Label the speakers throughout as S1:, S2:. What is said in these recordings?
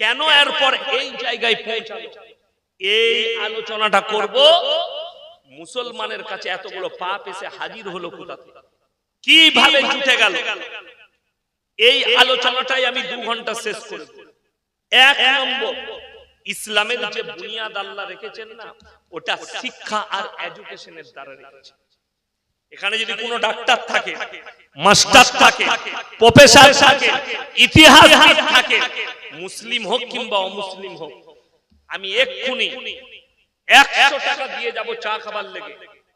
S1: কেন এরপর এই জায়গায় পৌঁছালো? এই আলোচনাটা করব। মুসলমানের কাছে এত বড় পাপ এসে হাজির হলো কোথা থেকে? কীভাবে জুটে গেল? এই আলোচনাটাই আমি দু ঘণ্টা শেষ করব। এক নম্বর ইসলামের যে বুনিয়াদ আল্লাহ রেখেছেন না ওটা শিক্ষা আর এডুকেশনের দ্বারা রেখেছেন এখানে যদি কোনো ডাক্তার থাকে মাস্টার থাকে প্রফেসর থাকে ইতিহাস থাকে মুসলিম হোক কিংবা অমুসলিম হোক, আমি এক্ষুনি একশো টাকা দিয়ে যাব চা খাবার লেগে।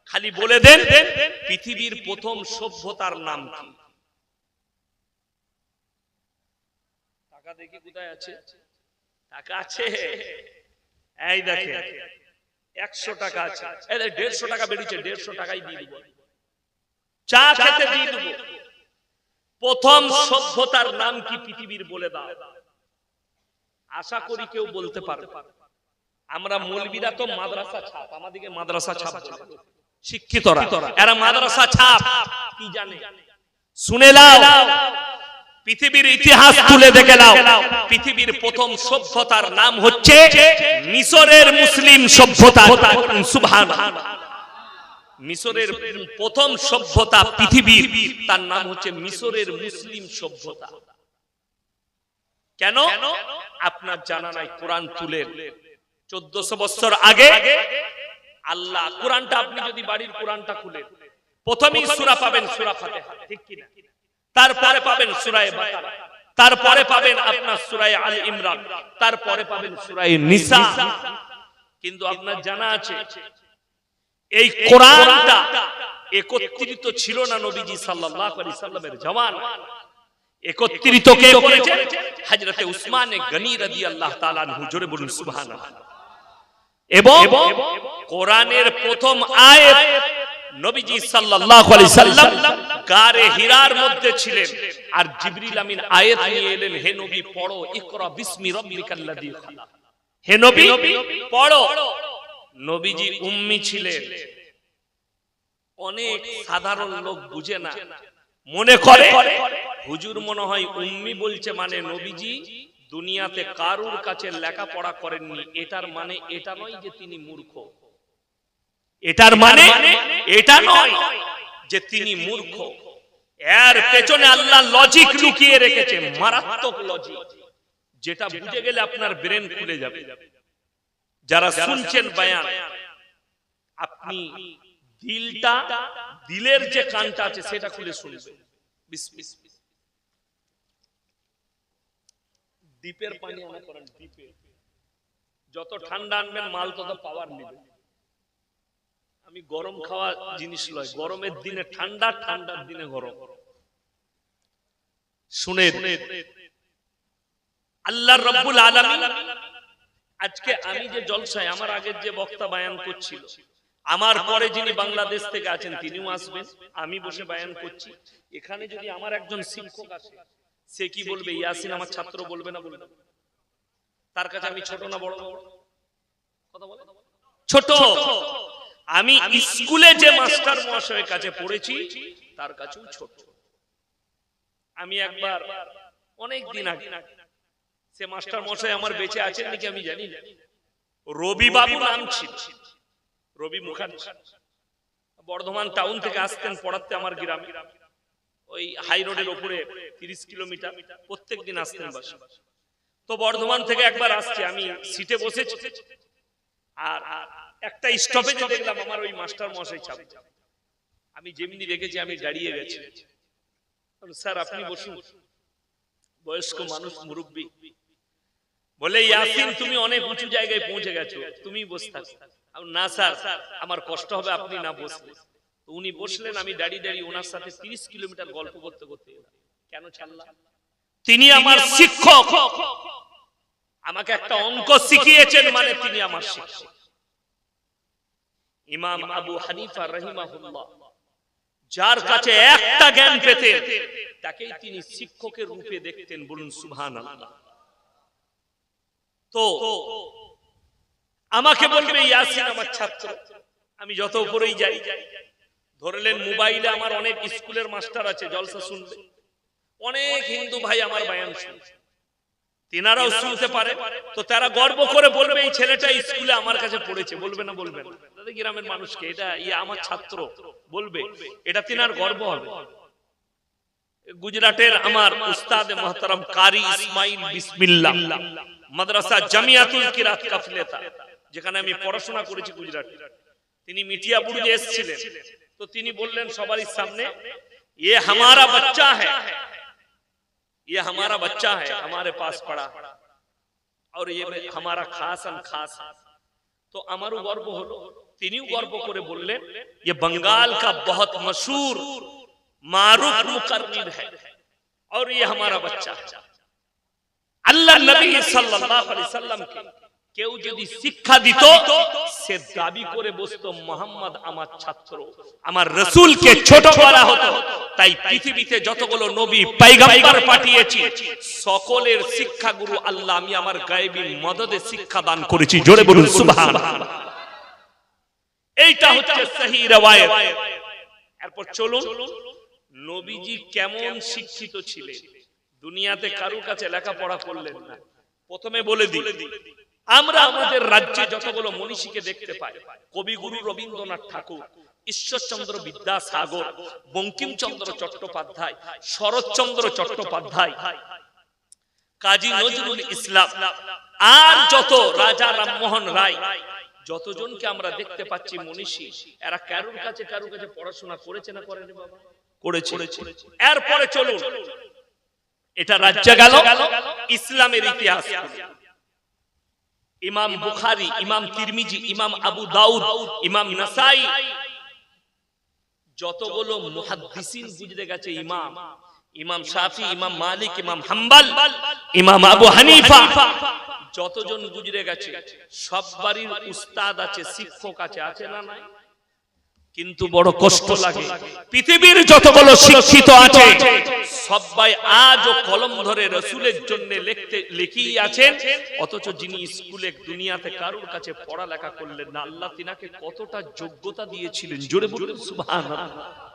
S1: খালি বলে দেন, পৃথিবীর প্রথম সভ্যতার নাম টাকা দেখি কোথায় আছে? টাকা আছে। এই দেখে একশো টাকা আছে। দেড়শো টাকা বেরিয়েছে, দেড়শো টাকাই দিয়ে দিব। চা খেতে দিয়ে দেব। প্রথম সভ্যতার নাম কি পৃথিবীর বলে দাও। আশা করি কেউ বলতে পারবে। আমরা মৌলবীরা তো মাদ্রাসা ছাপ আমাদেরকে মাদ্রাসা ছাপ বলে। শিক্ষিতরা। এরা মাদ্রাসা ছাপ কি জানে? শুনে পৃথিবীর ইতিহাস তুলে দেখে নাও। পৃথিবীর প্রথম সভ্যতার নাম হচ্ছে মিশরের মুসলিম সভ্যতা। সুবহান। মিশরের প্রথম সভ্যতা পৃথিবীর। তার নাম হচ্ছে মিশরের মুসলিম সভ্যতা। কেন? আপনার জানা নাই কোরআন তুলে চোদ্দশো বছর আগে আল্লাহ কোরআনটা আপনি যদি বাড়ির কোরআনটা খুলেন প্রথমেই সুরা পাবেন সুরা ফাতিহা ঠিক কিনা? তারপরে পাবেন সুরায় তারপরে পাবেন আপনার সুরায় আল ইমরান তারপরে পাবেন সুরায় নিসা। কিন্তু আপনার জানা আছে এই কোরআনটা একত্রিত ছিল না নবীজি সাল্লাল্লাহু আলাইহি সাল্লামের জওয়ান একত্রিত কে করেছেন? হযরতে উসমান গনি রাদিয়াল্লাহু তাআলা আনহু জোরে বলুন সুবহানাল্লাহ। এবং কোরআনের প্রথম আয়াত নবীজি সাল্লাল্লাহু আলাইহি সাল্লাম গারে হীরার মধ্যে ছিলেন। আর জিবরিল আমিন আয়াত নিয়ে এলেন হে নবী পড়ো ইকরা বিসমি রাব্বিকাল্লাযী খালাক। হে নবী পড়ো। নবীজি উম্মি ছিলেন। অনেক সাধারণ লোক বুঝে না। মনে করে। হুজুর মনে হয় উম্মি বলছে মানে নবীজি দুনিয়াতে কারুর কাছে লেখাপড়া করেননি। এটার মানে এটা নয় যে তিনি মূর্খ। এটার মানে এটা নয় যে তিনি মূর্খ। এর পেছনে আল্লাহ লজিক লুকিয়ে রেখেছে মারাত্মক লজিক যেটা বুঝে গেলে আপনার ব্রেন খুলে যাবে। যারা শুনছেন বায়ান আপনি দিলটা, দিলের যে কানটা আছে, সেটা খুলে বিসমিল্লাহ। দ্বীপের পানি আনা করেন দ্বীপে। যত ঠান্ডা আনবেন, মাল তত পাওয়ার নেবে। আমি গরম খাওয়া জিনিস লয়, গরমের দিনে ঠান্ডা, ঠান্ডার দিনে গরম। শুনে। আল্লাহ রব্বুল আলামিন, আজকে আমি যে জলসায়, আমার আগের যে বক্তা বায়ান করছিল আমার পরে যিনি বাংলাদেশ থেকে আছেন তিনিও আসবেন। আমি বসে বায়ান করছি। এখানে যদি আমার একজন শিক্ষক আসে সে কি বলবে ইয়াসিন আমার ছাত্র বলবে না বলবে তার কাছে আমি ছোট না বড়। কথা বলে? ছোট। আমি স্কুলে যে মাস্টার মহাশয়ের কাছে পড়েছি তার কাছেও ছোট। আমি একবার অনেক দিন আগে সে মাস্টার মশাই আমার বেঁচে আছেন নাকি আমি জানি না। রবি বাবু নাম ছিল। রবি মুখার্জি। বর্ধমান টাউন থেকে আসতেন পড়াতে আমার গ্রামে। ওই হাই রোডের ওপরে তিরিশ কিলোমিটার। প্রত্যেক দিন আসতেন বাসে। তো বর্ধমান থেকে একবার আসছে। আমি সিটে বসেছি। আর একটা স্টপেজে দেখলাম আমার ওই মাস্টার মশাই চাপ। আমি যেমনি রেখেছি আমি দাঁড়িয়ে গেছি। স্যার, আপনি বসুন। বয়স্ক মানুষ, মুরব্বী। বলে, ইয়াসিন, তুমি অনেক উঁচু জায়গায় পৌঁছে গেছো। তুমি বসে থাকো। না স্যার, আমার কষ্ট হবে, আপনি না বসলে। তো উনি বসলেন, আমি দাঁড়িয়ে দাঁড়িয়ে ওনার সাথে তিরিশ কিলোমিটার গল্প করতে করতে কেন ছাড়লাম তিনি আমার শিক্ষক। আমাকে একটা অঙ্ক শিখিয়েছেন মানে তিনি আমার শিক্ষক। ইমাম আবু হানিফা রহিমাহুল্লাহ, যার কাছে একটা জ্ঞান পেতেন, তাকেই তিনি শিক্ষকের রূপে দেখতেন বলুন, সুবহানাল্লাহ। তো আমাকে বলবে ইয়াসিন আমার ছাত্র। আমি যত উপরেই যাই ধরলেন মোবাইলে আমার অনেক স্কুলের মাস্টার আছে জলসা শুনবে। অনেক হিন্দু ভাই আমার বায়ান শুনছে তেনারাও শুনতে পারে। তো তারা গর্ব করে বলবে এই ছেলেটা স্কুলে আমার কাছে পড়েছে। বলবে না বলবে না। তাদের গ্রামের মানুষকে এটা ইয়ে আমার ছাত্র বলবে। এটা তিনার গর্ব হবে। গুজরাটের আমার উস্তাদ মহতারাম কারি ইসমাইল বিসমিল্লাহ। মাদ্রাসা জামিয়াতুল কিরাত কাফলেতা। যেখানে আমি পড়াশোনা করেছি গুজরাটে তিনি মিটিয়া বুর্জে এসেছিলেন তো তিনি বললেন সবারই সামনে ये हमारा बच्चा है ये हमारा बच्चा है हमारे पास पड़ा और ये हमारा खासन खास है। तो আমারও গর্ব হলো তিনিও গর্ব করে বললেন ये बंगाल का बहुत मशहूर मारूफ मुकर्रिर है और ये हमारा बच्चा है আল্লাহ নবী সাল্লাল্লাহু আলাইহি সাল্লামকে কেউ যদি শিক্ষা দিত, সে দাবি করে বসতো, মোহাম্মদ আমার ছাত্র, আমার রসুলকে ছোট করা হতো। তাই পৃথিবীতে যতগুলো নবী পয়গম্বর পাঠিয়েছি, সকলের শিক্ষা গুরু আল্লাহ, আমি আমার গায়েবী মদদে শিক্ষা দান করেছি। জোরে বলুন সুবহানাল্লাহ এইটা হচ্ছে সহি রওয়ায়াত। এরপর চলুন, নবীজি কেমন শিক্ষিত ছিলেন? দুনিয়াতে কারুর কাছে লেখাপড়া করলেন না। প্রথমে বলে দিই আমরা আমাদের রাজ্যে যতগুলো মনীষীকে দেখতে পাই কবিগুরু রবীন্দ্রনাথ ঠাকুর ঈশ্বরচন্দ্র বিদ্যাসাগর বঙ্কিমচন্দ্র চট্টোপাধ্যায় শরৎচন্দ্র চট্টোপাধ্যায় কাজী নজরুল ইসলাম আর যত রাজা রামমোহন রায় যতজনকে আমরা দেখতে পাচ্ছি মনীষী এরা কারুর কাছে কারুর কাছে পড়াশোনা করেছে না করেনি বাবা? করেছে। এরপরে চলুন এটা রাজ্য গেল ইসলামের ইতিহাস। ইমাম বুখারি, ইমাম তিরমিজি, ইমাম আবু দাউদ, ইমাম নাসাই, যতগুলো মুহাদ্দিসিন গুজরে গেছে ইমাম ইমাম শাফি, ইমাম মালিক, ইমাম হাম্বাল, ইমাম আবু হানিফা, যতজন গুজরে গেছে সব বাড়ির উস্তাদ আছে, শিক্ষক আছে আছে না নাই? কিন্তু বড় কষ্ট লাগে। পৃথিবীর যতগুলো শিক্ষিত আছে সবাই আজ ও কলম ধরে রসুলের জন্য লিখতে লিখিয়ে আছেন অথচ যিনি স্কুলে দুনিয়াতে কারোর কাছে পড়ালেখা করলেন না, আল্লাহ তিনাকে কতটা যোগ্যতা দিয়েছিলেন। জোরে বলুন, সুবহানাল্লাহ।